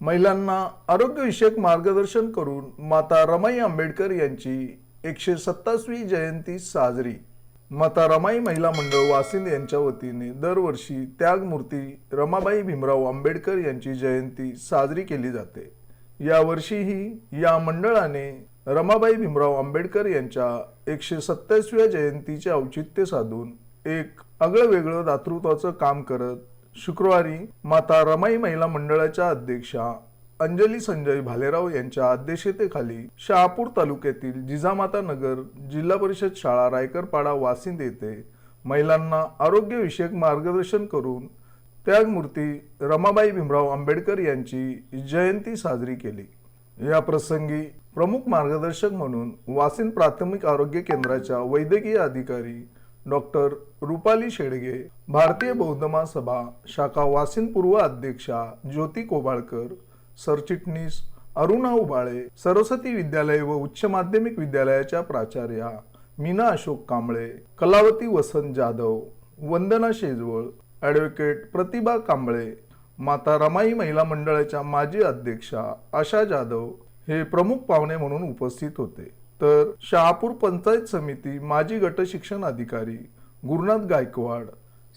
महिलांना आरोग्यविषयक मार्गदर्शन करून माता रमाई आंबेडकर यांची एकशे सत्तासवी जयंती साजरी. माता रमाई महिला मंडळ वासिंद यांच्या वतीने दरवर्षी त्यागमूर्ती रमाबाई भीमराव आंबेडकर यांची जयंती साजरी केली जाते. यावर्षीही या मंडळाने रमाबाई भीमराव आंबेडकर यांच्या एकशे सत्तावीसव्या जयंतीचे औचित्य साधून एक आगळं वेगळं दातृत्वाचं काम करत शुक्रवारी माता रमाई महिला मंडळाच्या अध्यक्षा अंजली संजय भालेराव यांच्या अध्यक्षतेखाली शहापूर तालुक्यातील जिजामाता नगर जिल्हा परिषद शाळा रायकरपाडा वासिंद येथे महिलांना आरोग्यविषयक मार्गदर्शन करून त्यागमूर्ती रमाबाई भीमराव आंबेडकर यांची जयंती साजरी केली. या प्रसंगी प्रमुख मार्गदर्शक म्हणून वासिंद प्राथमिक आरोग्य केंद्राच्या वैद्यकीय अधिकारी डॉक्टर रुपाली शेडगे भारतीय बौद्ध महासभा शाखा वासिन पूर्व अध्यक्षा ज्योती कोबाळकर सरचिटणीस अरुणा उबाळे सरस्वती विद्यालय व उच्च माध्यमिक विद्यालयाच्या प्राचार्या मीना अशोक कांबळे कलावती वसंत जाधव वंदना शेजवळ ॲडव्होकेट प्रतिभा कांबळे माता रमाई महिला मंडळाच्या माजी अध्यक्षा आशा जाधव हे प्रमुख पाहुणे म्हणून उपस्थित होते. तर शहापूर पंचायत समिती माजी गट शिक्षण अधिकारी गुरुनाथ गायकवाड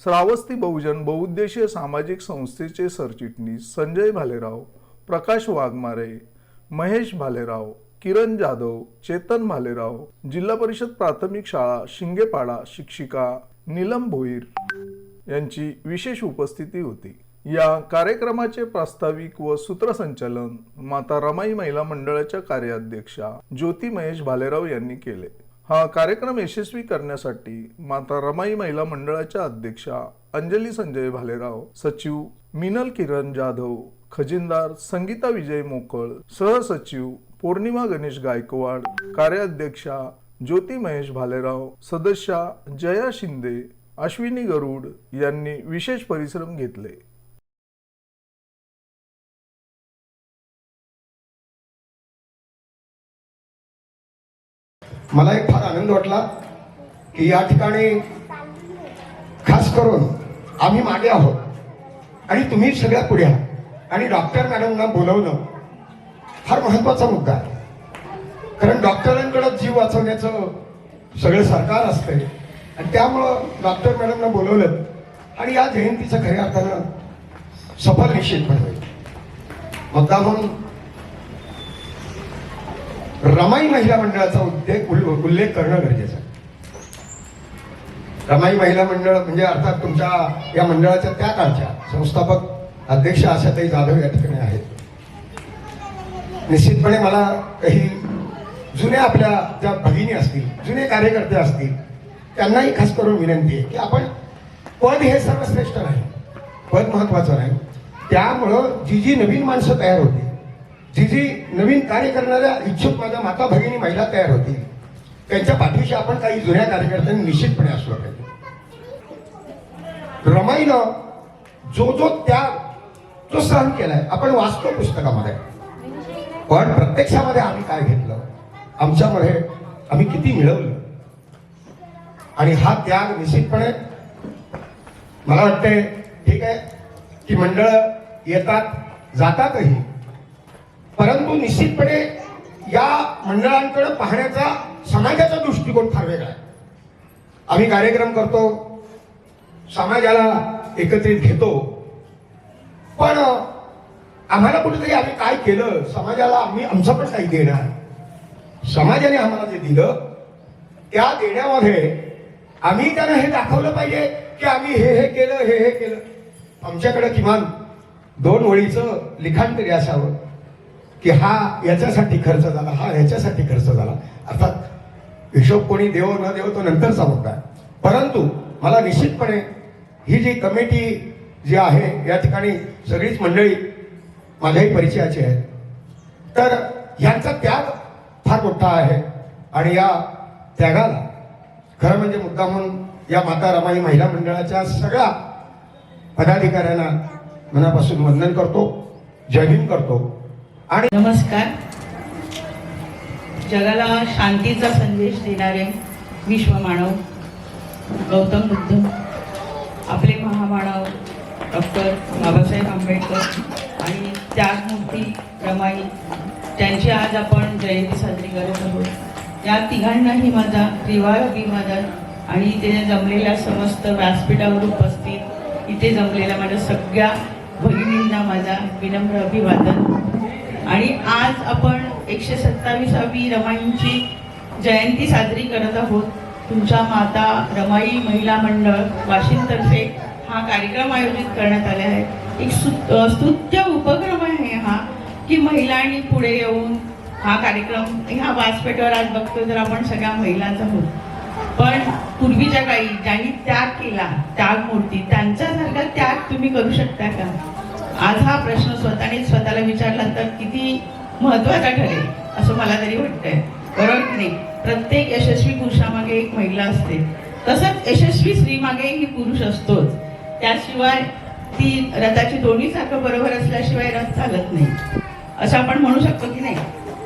श्रावस्ती बहुजन बहुउद्देशीय सामाजिक संस्थेचे सरचिटणीस संजय भालेराव प्रकाश वाघमारे महेश भालेराव किरण जाधव चेतन भालेराव जिल्हा परिषद प्राथमिक शाळा शिंगेपाडा शिक्षिका नीलम भोईर यांची विशेष उपस्थिती होती. या कार्यक्रमाचे प्रास्ताविक व सूत्रसंचालन माता रमाई महिला मंडळाच्या कार्याध्यक्षा ज्योती महेश भालेराव यांनी केले. हा कार्यक्रम यशस्वी करण्यासाठी माता रमाई महिला मंडळाच्या अध्यक्षा अंजली संजय भालेराव सचिव मिनल किरण जाधव खजिनदार संगीता विजय मोकळ सहसचिव पौर्णिमा गणेश गायकवाड कार्याध्यक्षा ज्योती महेश भालेराव सदस्या जया शिंदे अश्विनी गरुड यांनी विशेष परिश्रम घेतले. मला एक फार आनंद वाटला की या ठिकाणी खास करून आम्ही मागे आहोत आणि तुम्ही सगळ्या पुढे आहात. आणि डॉक्टर मॅडमना बोलवणं फार महत्त्वाचा मुद्दा आहे. कारण डॉक्टरांकडं जीव वाचवण्याचं सगळं सरकार असतंय. आणि त्यामुळं डॉक्टर मॅडमना बोलवलं आणि या जयंतीचं खऱ्या अर्थानं सफल निश्चित होईल. मुद्दा म्हणून रमाई महिला मंडळाचा उद्देश उल्ल- उल्लेख करणं गरजेचं आहे. रमाई महिला मंडळ म्हणजे अर्थात तुमच्या या मंडळाच्या त्या काळच्या संस्थापक अध्यक्ष आशाताई जाधव या ठिकाणी आहेत. निश्चितपणे मला काही जुन्या आपल्या ज्या भगिनी असतील जुने कार्यकर्ते असतील त्यांनाही खास करून विनंती आहे की आपण पद हे सर्वश्रेष्ठ नाही पद महत्वाचं नाही. त्यामुळं जी जी नवीन माणसं तयार होती जी जी नवीन कार्य करणाऱ्या इच्छुक माझ्या माता भगिनी महिला तयार होतील. त्यांच्या पाठीशी आपण काही जुन्या कार्यकर्त्यांनी निश्चितपणे असलो पाहिजे रमाईनं जो जो त्याग जो सहन केलाय. आपण वाचतो पुस्तकामध्ये. पण प्रत्यक्षामध्ये आम्ही काय घेतलं? आमच्यामध्ये आम्ही किती मिळवलं? आणि हा त्याग निश्चितपणे मला वाटते ठीक आहे की मंडळ येतात जातातही. परंतु निश्चितपणे या मंडळांकडे पाहण्याचा समाजाचा दृष्टिकोन फार वेगळा आहे. आम्ही कार्यक्रम करतो समाजाला एकत्रित घेतो. पण आम्हाला कुठेतरी आम्ही काय केलं? समाजाला आम्ही आमचं पण काही देणार समाजाने आम्हाला जे दिलं त्या देण्यामध्ये आम्ही त्यांना हे दाखवलं पाहिजे की आम्ही हे हे केलं हे हे केलं. आमच्याकडे किमान दोन ओळीचं लिखाण तरी असावं. की हा याच्यासाठी खर्च झाला हा याच्यासाठी खर्च झाला. अर्थात हिशोब कोणी देव न देव तो नंतरचा मुद्दा आहे. परंतु मला निश्चितपणे ही जी कमिटी जी आहे या ठिकाणी सगळीच मंडळी माझ्याही परिचयाची आहेत. तर यांचा त्याग फार मोठा आहे. आणि या त्यागाला खरं म्हणजे मुद्दा म्हणून या माता रमाई महिला मंडळाच्या सगळ्या पदाधिकाऱ्यांना मनापासून वंदन करतो जयभीम करतो. आणि नमस्कार. जगाला शांतीचा संदेश देणारे विश्वमानव गौतम बुद्ध आपले महामानव डॉक्टर बाबासाहेब आंबेडकर आणि त्यागमूर्ती रमाई त्यांची आज आपण जयंती साजरी करत आहोत. या तिघांनाही माझा त्रिवार अभिवादन आणि इथे जमलेल्या समस्त व्यासपीठावर उपस्थित इथे जमलेल्या माझ्या सगळ्या भगिनींना माझा विनम्र अभिवादन. आणि आज आपण एकशे सत्तावीसावी रमाईंची जयंती साजरी करत आहोत. तुमच्या माता रमाई महिला मंडळ वाशिमतर्फे हा कार्यक्रम आयोजित करण्यात आला आहे. एक सु- स्तुत्य उपक्रम आहे हा की महिलांनी पुढे येऊन हा कार्यक्रम ह्या व्यासपीठावर आज बघतो तर आपण सगळ्या महिलांचा आहोत. पण पूर्वीच्या काळी ज्यांनी त्याग केला त्याग मूर्ती त्यांच्यासारखा त्याग तुम्ही करू शकता का? आज हा प्रश्न स्वतःने स्वतःला विचारला तर किती महत्त्वाचा ठरेल असं मला तरी वाटतंय. बरोबर की नाही? प्रत्येक यशस्वी पुरुषामागे एक महिला असते. तसंच यशस्वी स्त्रीमागे ही पुरुष असतोच. त्याशिवाय ती रथाची दोन्ही चाकं बरोबर असल्याशिवाय रथ चालत नाही. असं आपण म्हणू शकतो की नाही?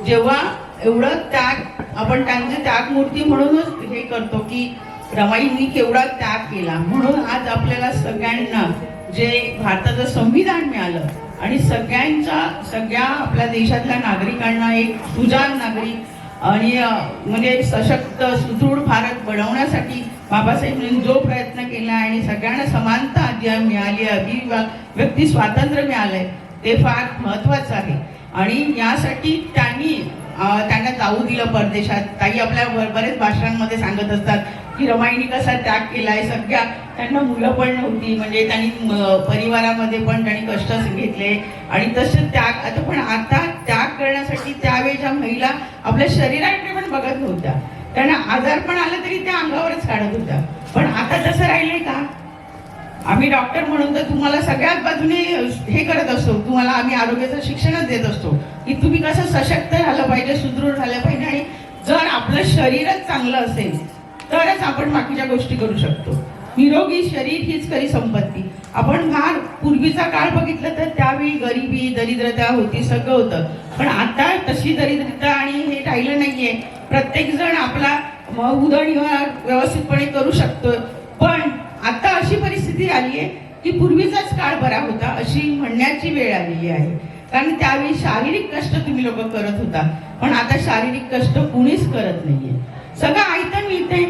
जेव्हा एवढं त्याग आपण त्यांचे म्हणजे त्यागमूर्ती म्हणूनच हे करतो की रमाईंनी केवढा त्याग केला. म्हणून आज आपल्याला सगळ्यांना जे भारताचं संविधान मिळालं आणि सगळ्यांच्या सगळ्या आपल्या देशातल्या नागरिकांना एक सुजाण नागरिक आणि म्हणजे सशक्त सुदृढ भारत बनवण्यासाठी बाबासाहेबांनी जो प्रयत्न केला आणि सगळ्यांना समानता ज्या मिळाली अभिव्यक्ती स्वातंत्र्य मिळालंय ते फार महत्वाचं आहे. आणि यासाठी त्यांनी त्यांना जाऊ दिलं परदेशात. ताई आपल्या बरेच भाषणांमध्ये सांगत असतात की रमाईनी कसा त्याग केलाय सगळ्या त्यांना मुलं पण नव्हती. म्हणजे त्यांनी परिवारामध्ये पण त्यांनी कष्ट घेतले. आणि तसे त्याग आता पण आता त्याग करण्यासाठी त्यावेळेच्या महिला आपल्या शरीराकडे पण बघत नव्हत्या. त्यांना आजार पण आला तरी त्या अंगावरच काढत होत्या. पण आता तसं राहिलंय का? आम्ही डॉक्टर म्हणून तर तुम्हाला सगळ्याच बाजूने हे करत असतो. तुम्हाला आम्ही आरोग्याचं शिक्षणच देत असतो. की तुम्ही कसं सशक्त झालं पाहिजे सुदृढ झालं पाहिजे. आणि जर आपलं शरीरच चांगलं असेल तरच आपण बाकीच्या गोष्टी करू शकतो. निरोगी शरीर हीच खरी संपत्ती. आपण फार पूर्वीचा काळ बघितलं तर त्यावेळी गरिबी दरिद्रता होती सगळं होतं. पण आता तशी दरिद्रता आणि हे राहिलं नाहीये. प्रत्येक जण आपला म- उदरनिर्वाह व्यवस्थितपणे करू शकतो पण आता अशी परिस्थिती आली आहे की पूर्वीचाच काळ बरा होता अशी म्हणण्याची वेळ आलेली आहे. कारण त्यावेळी शारीरिक कष्ट तुम्ही लोक करत होता. पण आता शारीरिक कष्ट कुणीच करत नाहीये. सगळं आयतं मिळते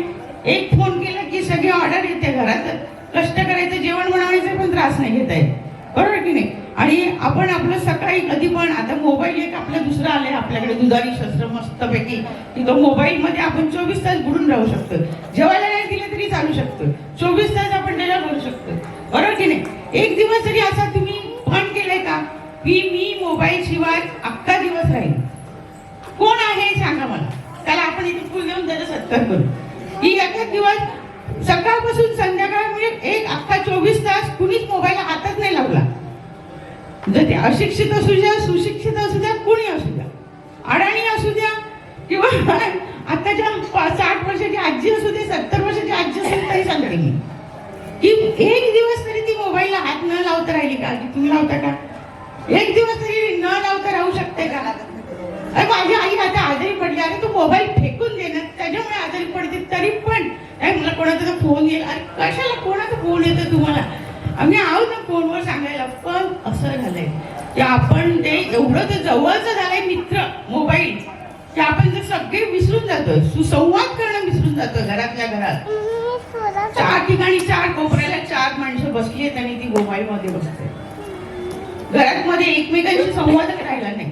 एक फोन केला की सगळी ऑर्डर येते घरात. कष्ट करायचं जेवण बनवायचं पण त्रास नाही घेता येत. बरोबर की नाही? आणि आपण आपलं सकाळी कधी पण आता मोबाईल एक आपलं दुसरं आलंय आपल्याकडे दुधारी शस्त्र मस्तपैकी. की तो मोबाईलमध्ये आपण चोवीस तास बुडून राहू शकतो. जेवायला नाही दिलं तरी चालू शकतो. चोवीस तास आपण त्याला करू शकतो. बरोबर की नाही? एक दिवस तरी असा तुम्ही पण केलंय का की मी मोबाईल शिवाय अख्खा दिवस राहील कोण आहे सांगा मला. त्याला आपण इथे फुल देऊन त्याचा सत्कार करू. की एक दिवस सकाळपासून संध्याकाळ म्हणजे एक अख्खा चोवीस तास कुणीच मोबाईल हातात नाही लावला. जर ते अशिक्षित असू द्या सुशिक्षित असू द्या कुणी असू द्या अडाणी असू द्या किंवा आताच्या साठ वर्षाची आजी असू दे सत्तर वर्षाची आजी असू दे तरी सांगते मी की एक दिवस तरी ती मोबाईलला हात न लावता राहिली का? तुम्ही लावता का? एक दिवस तरी न लावता राहू शकते का? अरे माझी आई आता आजारी पडली अरे तू मोबाईल फेकून दे ना त्याच्यामुळे आजारी पडते तरी पण अरे मला कोणाचा फोन येईल. अरे कशाला? कोणाचा फोन येतो तुम्हाला? आम्ही आहोत ना फोनवर सांगायला. पण असं झालंय की आपण ते एवढं तर जवळचं झालंय मित्र मोबाईल की आपण ते सगळे विसरून जातोय सुसंवाद करणं विसरून जातोय घरातल्या घरात. चार ठिकाणी चार कोपऱ्याला चार माणसं बसली आहेत आणि ती मोबाईल मध्ये बसते. घरात मध्ये एकमेकांशी संवादच राहिला नाही.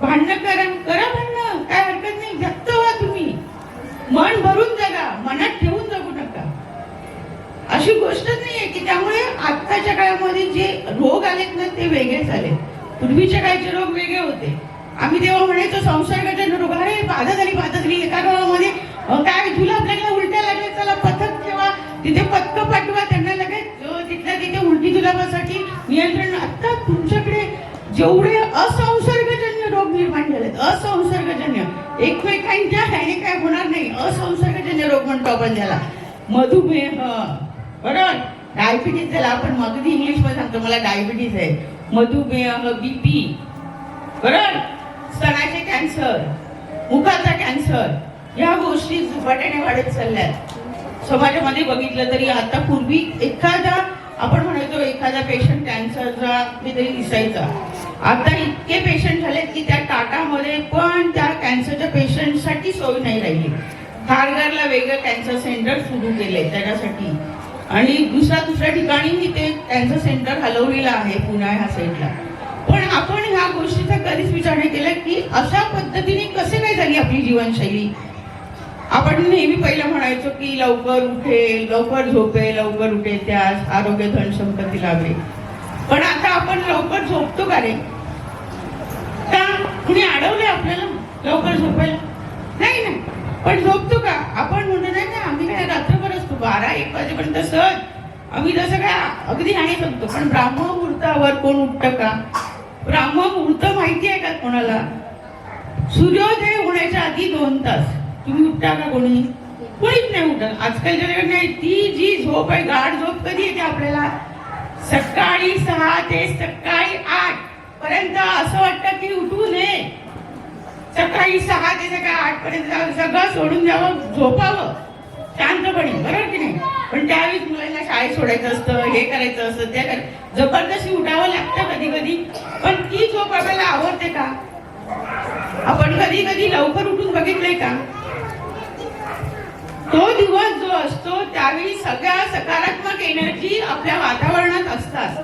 भांडणं करा करा भांडणं. काय हरकत नाही. व्यक्त व्हा तुम्ही. मन भरून जगा. मनात ठेवून अशी गोष्टच नाहीये की त्यामुळे आत्ताच्या काळामध्ये जे रोग आलेत ना ते वेगळेच आले पूर्वीच्या काळचे रोग वेगळे होते. आम्ही तेव्हा म्हणायचो संसर्गाचे रोग अरे बाधा झाली बाधा झाली एका गावामध्ये काय जुलाब लागला उलट्या लागल्या चला पथक ठेवा तिथे पथक पाठवा. त्यांना लगेच तिथल्या तिथे उलटी जुलाबासाठी नियंत्रण. आता तुमच्याकडे जेवढे असंसर्गजन्य रोग निर्माण झालेत असंसर्गजन्य एकमेकांच्या ह्याने काय होणार नाही असंसर्गजन्य रोग म्हणतो आपण त्याला. मधुमेह बरोबर डायबिटीज झाला आपण अगदी इंग्लिशमध्ये सांगतो मला डायबिटीज आहे. मधुमेह बीपी बरोबर स्तनाचे कॅन्सर मुखाचा कॅन्सर या गोष्टी झपाट्याने वाढत चालल्यात. समाजामध्ये बघितलं तरी आता पूर्वी एखादा आपण म्हणायचो एखादा पेशंट कॅन्सरचा तरी दिसायचा आता इतके पेशंट झालेत की त्या टाटामध्ये पण त्या कॅन्सरच्या पेशंटसाठी सोय नाही राहिली. खारघरला वेगळं कॅन्सर सेंटर सुरू केले त्याच्यासाठी. आणि दुसऱ्या दुसऱ्या ठिकाणीही ते त्यांचं सेंटर हलवलेलं आहे पुण्या ह्या साईडला. पण आपण ह्या गोष्टीचा कधीच विचार नाही केला की अशा पद्धतीने कसे काय झाली आपली जीवनशैली? आपण नेहमी पहिलं म्हणायचो की लवकर उठे लवकर झोपे लवकर उठे त्यास आरोग्य धन संपत्ती लाभे. पण आता आपण लवकर झोपतो का रे? का कुणी अडवलंय आपल्याला लवकर झोपायला? नाही ना. पण झोपतो का? आपण म्हणतो नाही आम्ही काय रात्र बारा एक वाजेपर्यंत सहज आम्ही जसं काय अगदी आणि सांगतो पण ब्राह्म मुहूर्तावर कोण उठतं का? ब्राह्मण मुहूर्त माहिती आहे का कोणाला? सूर्योदय होण्याच्या आधी दोन तास. तुम्ही उठता का कोणी? कोणीच नाही उठत. आजकालच्या जगात नाही ती जी झोप आहे गाढ झोप कधी येते आपल्याला? सकाळी सहा ते सकाळी आठ पर्यंत असं वाटतं की उठू नये. सकाळी सहा ते सकाळी आठ पर्यंत सगळं सोडून द्यावं झोपावं. शांतपणे बरोबर की नाही? पण त्यावेळेस मुलांना शाळेत सोडायचं असतं हे करायचं असतं त्या करायचं जबरदस्ती उठावं लागतं कधी कधी. पण ती झोप आपल्याला आवडते का? आपण कधी कधी लवकर उठून बघितलंय का? तो दिवस जो असतो त्यावेळी सगळ्या सकारात्मक एनर्जी आपल्या वातावरणात असतात.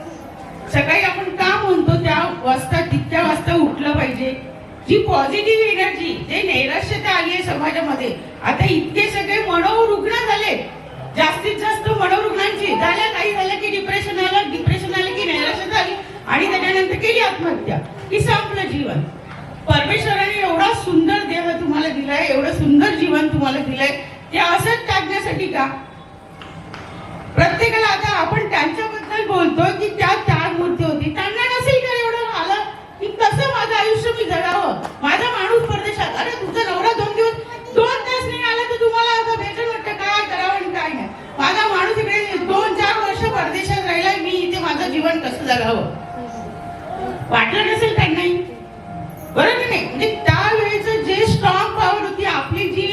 सकाळी आपण का म्हणतो त्या वाजता तितक्या वाजता उठलं पाहिजे. जी पॉझिटिव्ह एनर्जी जे नैराश्यता आली आहे समाजामध्ये आता इतके सगळे मनोरुग्ण झाले. जास्तीत जास्त मनोरुग्णांची झाल्या काही झालं की डिप्रेशन आलं डिप्रेशन आलं की नैराश्यता आली आणि त्याच्यानंतर केली आत्महत्या. की संपलं जीवन. परमेश्वराने एवढा सुंदर देह तुम्हाला दिलाय एवढं सुंदर जीवन तुम्हाला दिलंय ते असंच टाकण्यासाठी का? प्रत्येकाला आता आपण त्यांच्याबद्दल बोलतो की त्या चार मूर्ती होती. त्यांना नसेल का एवढं आलं की कसं माझं आयुष्य मी जगावं माझा माणूस परदेशात अरे तुमचा नवरा दोन दिवस दोन तास नाही आला तर तुम्हाला आता भेटून वाटतं काय करावं आणि काय नाही. माझा माणूस इकडे दोन चार वर्ष परदेशात राहिला मी इथे माझं जीवन कसं जगावं? वाटलं नसेल त्यांनाही बरोबर की नाही? म्हणजे त्यावेळेचं जे स्ट्रॉंग पॉवर होती आपली जी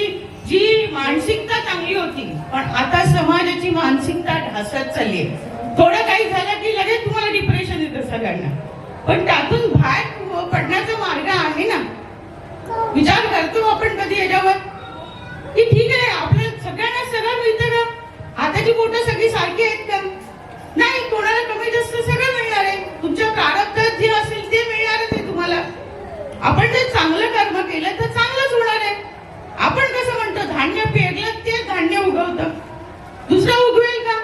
जी मानसिकता चांगली होती पण आता समाजाची मानसिकता ढासत चालली आहे. थोडं काही झालं की लगेच तुम्हाला डिप्रेशन येतं सगळ्यांना. पण त्यातून बाहेर पडण्याचा मार्ग आहे ना. विचार करतो आपण कधी याच्यावर? की ठीक आहे आपल्या सगळ्यांना सगळं मिळतं का हाताची बोटं सगळी सारखी आहेत का नाही कोणाला कमी जास्त सगळं मिळणार आहे तुमच्या प्रारब्धात जे असेल ते मिळणारच आहे तुम्हाला आपण जर चांगलं कर्म केलं तर चांगलंच होणार आहे आपण कसं म्हणतो धान्य पेरलं ते धान्य उगवतं दुसरं उगवेल का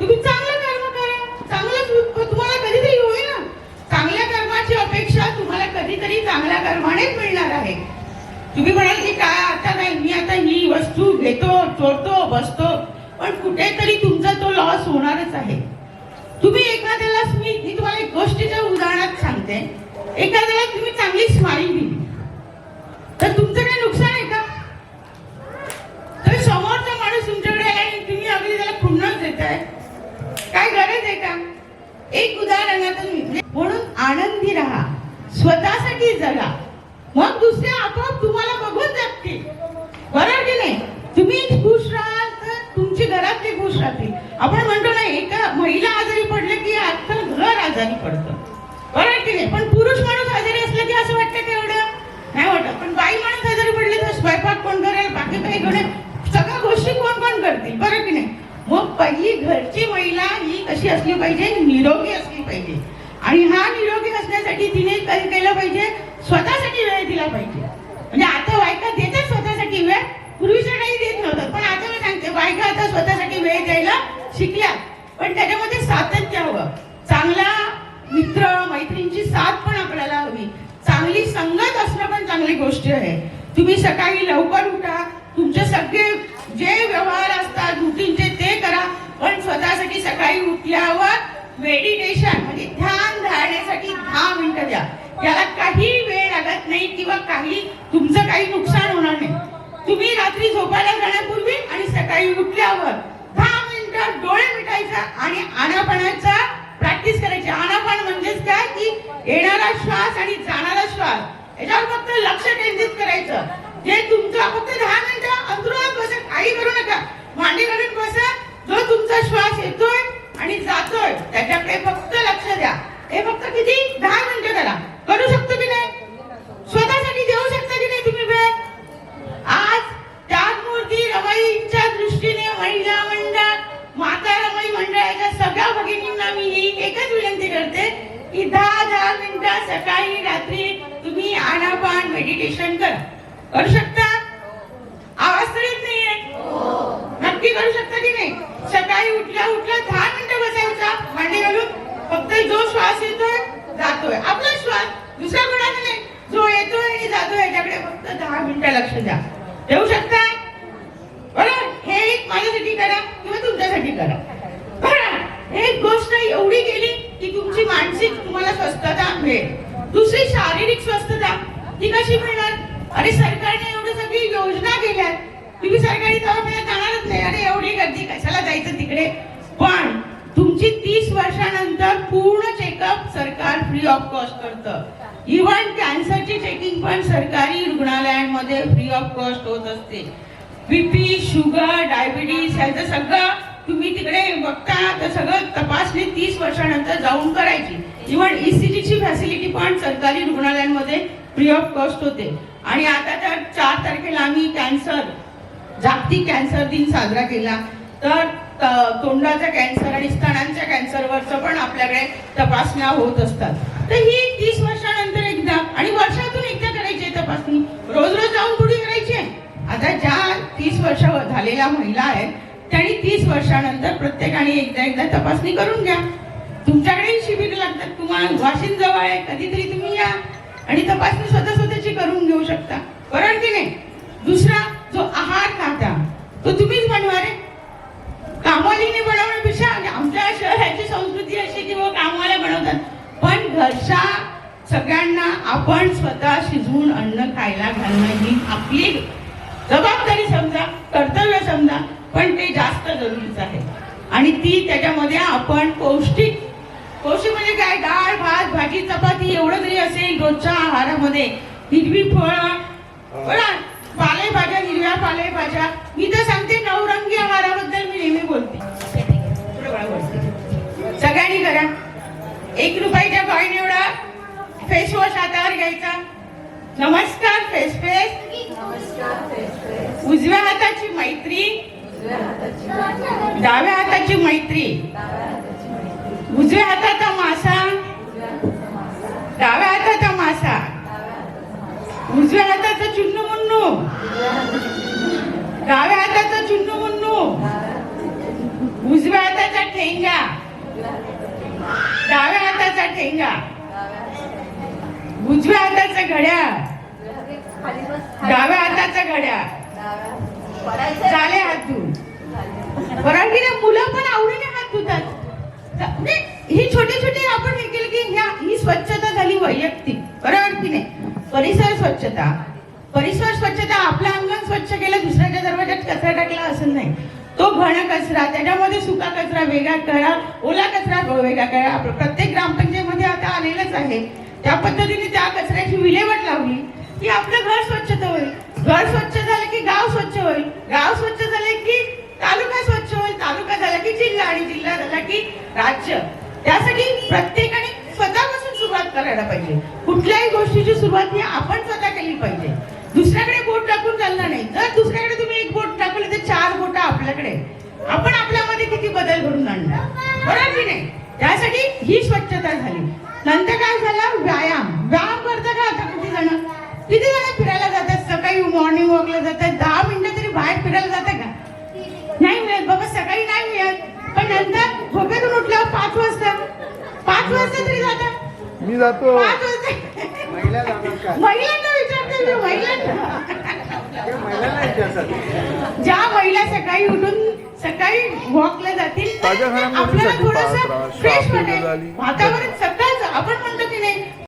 तुम्ही चांगलं कर्म करा चांगलंच उग- तुम्हाला कधीतरी होईल ना चांगल्या कर्माची अपेक्षा तुम्हाला कधीतरी चांगल्या कर्मानेच मिळणार आहे तुम्ही म्हणाल की काय आता नाही मी आता ही वस्तू घेतो चोरतो बसतो पण कुठेतरी तुमचा तो लॉस होणारच आहे तुम्ही एखाद्याला मी मी तुम्हाला एक गोष्टीच्या उदाहरणात सांगते एखाद्याला तुम्ही चांगली स्माईल दिली. तर तुमचं काही नुकसान आहे का? तर समोरचा माणूस तुमच्याकडे आला आणि तुम्ही अगदी त्याला खुन्नस देताय. काय गरज आहे का? एक उदाहरणातून म्हणजे म्हणून आनंदी राहा स्वतःसाठी जगा. मग दुसरे आपोआप तुम्हाला बघून जगतील. बरोबर की नाही? तुम्ही खुश राहाल तर तुमची घरातली खुश राहतील. आपण म्हणतो ना एका महिला आजारी पडले की आजकाल घर आजारी पडतं. बरं की नाही? पण पुरुष माणूस आजारी असला की असं वाटतं की एवढं? नाही वाटत. पण बाई माणूस आजारी पडले तर स्वयंपाक कोण करेल? बाकी काही करेल? सगळ्या गोष्टी कोण कोण करतील? बरं की नाही? मग पहिली घरची महिला ही कशी असली पाहिजे? निरोगी असली पाहिजे. आणि हा निरोगी असण्यासाठी तिने काय केलं पाहिजे? स्वतःसाठी वेळ दिला पाहिजे. म्हणजे आता बायका देतात स्वतःसाठी वेळ. पूर्वीचं काही देत नव्हतं. पण आता मी सांगते बायका आता स्वतःसाठी वेळ द्यायला शिकल्या पण त्याच्यामध्ये सातत्य हवं. चांगला मित्र मैत्रिणींची साथ पण आपल्याला हवी. चांगली संगत असणं पण चांगली गोष्ट आहे. तुम्ही सकाळी लवकर उठा. तुमचे सगळे जे व्यवहार असतात रुटीनचे ते करा. पण स्वतःसाठी सकाळी उठल्यावर मेडिटेशन म्हणजे ध्यान धारण्यासाठी दहा मिनिटं द्या. याला काही वेळ लागत नाही किंवा काही तुमचं काही नुकसान होणार नाही. तुम्ही रात्री झोपायला जाण्यापूर्वी आणि सकाळी उठल्यावर दहा मिनिटं डोळे मिटायचा आणि आणापणाचा प्रॅक्टिस करायची. आनापान म्हणजेच काय? की येणारा श्वास आणि जाणारा श्वास. याच्यावर फक्त लक्ष केंद्रित करायचं. जे तुमचं फक्त दहा मिनिटं अंतरुणात बसा काही करू नका. मांडी घालून बसा. जो तुमचा श्वास येतोय आणि जातोय त्याच्याकडे फक्त लक्ष द्या. हे फक्त किती? दहा मिनिटं करा. करू शकतो की नाही? स्वतःसाठी देऊ शकता की नाही तुम्ही वेळ? आज त्यागमूर्ती रवाईच्या दृष्टीने तुम्हाला मी ही एकच विनंती करते की दहा दहा मिनिटं सकाळी रात्री तुम्ही आनापान मेडिटेशन करा. करू शकता? आवाज तर येत नाहीये. नक्की करू शकता की नाही? सकाळी उठल्या उठल्या दहा मिनिटं बसायचा मांडी घालून. फक्त जो श्वास येतोय जातोय. आपला श्वास दुसऱ्या कोणाचा नाही जो येतोय आणि जातोय याच्याकडे फक्त दहा मिनिटं लक्ष द्या. देऊ शकता? बरोबर? हे एक माझ्यासाठी करा किंवा तुमच्यासाठी करा. बरोबर एक गोष्ट एवढी केली की तुमची मानसिक तुम्हाला स्वस्थता मिळेल. दुसरी शारीरिक स्वस्थता ती कशी मिळणार? अरे सरकारने एवढी सगळी योजना केल्या तुम्ही सरकारी दवाखान्यात जाणारच नाही. अरे एवढी गर्दी कशाला जायचं तिकडे? पण तुमची तीस वर्षानंतर पूर्ण चेकअप सरकार फ्री ऑफ कॉस्ट करतं. इव्हन कॅन्सरची चेकिंग पण सरकारी रुग्णालयांमध्ये फ्री ऑफ कॉस्ट होत असते. बीपी शुगर डायबिटीस ह्याचं सगळं तुम्ही तिकडे बघता तर सगळं तपासणी तीस वर्षानंतर जाऊन करायची. इव्हन ईसीजीची फॅसिलिटी पण सरकारी रुग्णालयांमध्ये फ्री ऑफ कॉस्ट होते. आणि आता तर चार तारखेला आम्ही कॅन्सर जागतिक कॅन्सर दिन साजरा केला. तर तोंडाचा कॅन्सर आणि स्तनांच्या कॅन्सरवरचं पण आपल्याकडे तपासण्या होत असतात. तर ही तीस वर्षानंतर एकदा आणि वर्षातून एकदा करायची आहे तपासणी. रोज रोज जाऊन थोडी करायची आहे. आता ज्या तीस वर्ष झालेल्या महिला आहेत त्यांनी तीस वर्षानंतर प्रत्येकाने एकदा एकदा तपासणी करून घ्या. तुमच्याकडे शिबिर लागतात तुम्हाला वाशिम जवळ आहे कधीतरी तुम्ही या आणि तपासणी स्वतः स्वतःची करून घेऊ शकता. बरोबर की नाही दुसरा जो आहार खाता तो तुम्हीच बनवा रे. कामालीने बनवण्यापेक्षा म्हणजे आमच्या शहराची संस्कृती अशी की वो कामवाल्या बनवतात. पण घरच्या सगळ्यांना आपण स्वतः शिजवून अन्न खायला घालणं ही आपली जबाबदारी समजा कर्तव्य समजा. पण ते जास्त जरुरीचं आहे. आणि ती त्याच्यामध्ये आपण पौष्टिक पौष्टिक म्हणजे काय? डाळ भात भाजी चपाती एवढं जरी असेल रोजच्या आहारामध्ये हिरवी फळं पालेभाज्या हिरव्या पालेभाज्या. मी तर सांगते नवरंगी आहाराबद्दल मी नेहमी बोलते. सगळ्यांनी करा. एक रुपयाच्या कॉईन एवढा फेस वॉश हातावर घ्यायचा. नमस्कार फेस फेस उजव्या हाताची मैत्री. डाव्या हाताची मैत्री. उजव्या हाताचा मासा. डाव्या हाताचा मासा. उजव्या हाताचा चुन्नू मुन्नू. डाव्या हाताचा चुन्नू मुन्नू. उजव्या हाताचा ठेंगा. डाव्या हाताचा ठेंगा. उजव्या हाताचा घड्याळ डाव्या हाताचा घड्याळ चाले हात धुवून कारण की मुलं पण आवडीने हात धुतात. म्हणजे ही छोटे छोटे आपण हे केलं की ह्या ही स्वच्छता झाली वैयक्तिक बरोबर की नाही परिसर स्वच्छता. परिसर स्वच्छता आपलं अंगण स्वच्छ केलं दुसऱ्याच्या दरवाज्यात कचरा टाकला असं नाही. तो घण कचरा त्याच्यामध्ये सुका कचरा वेगळा करा ओला कचरा वेगळा करा. प्रत्येक ग्रामपंचायतीमध्ये आता आलेलंच आहे. त्या पद्धतीने त्या कचऱ्याची विल्हेवाट लावली की आपलं घर स्वच्छता होईल. घर स्वच्छ झालं की गाव स्वच्छ होईल. गाव स्वच्छ झालं की तालुका स्वच्छ होईल तालुका झाला की जिल्हा आणि जिल्हा झाला की राज्य. त्यासाठी प्रत्येकाने स्वतःपासून सुरुवात करायला पाहिजे. कुठल्याही गोष्टीची सुरुवात ही आपण स्वतः केली पाहिजे. दुसऱ्याकडे बोट टाकून चालणार नाही. जर दुसऱ्याकडे तुम्ही एक बोट टाकलं तर चार बोट आपल्याकडे आपण आपल्यामध्ये किती बदल घडून आणला बरोबर की नाही? त्यासाठी ही स्वच्छता झाली. नंतर काय झालं व्यायाम. व्यायाम करता का आता किती जण? किती जण फिरायला जातात? सकाळी मॉर्निंग वॉकला जातात. दहा मिनिटं तरी बाहेर फिरायला जातात का? नाही मिळत बाबा सकाळी नाही मिळत. पण नंतर झोपेतून उठल्यावर पाच वाजता पाच वाजता तरी जातात मी जातो. पाच वाजता महिलांना विचारते मी महिलांना ज्या महिला सकाळी उठून सकाळी वॉकला जातील आपल्याला थोडंसं शाहपुरी वाटेल. वातावरण सकाळचं आपण म्हणतो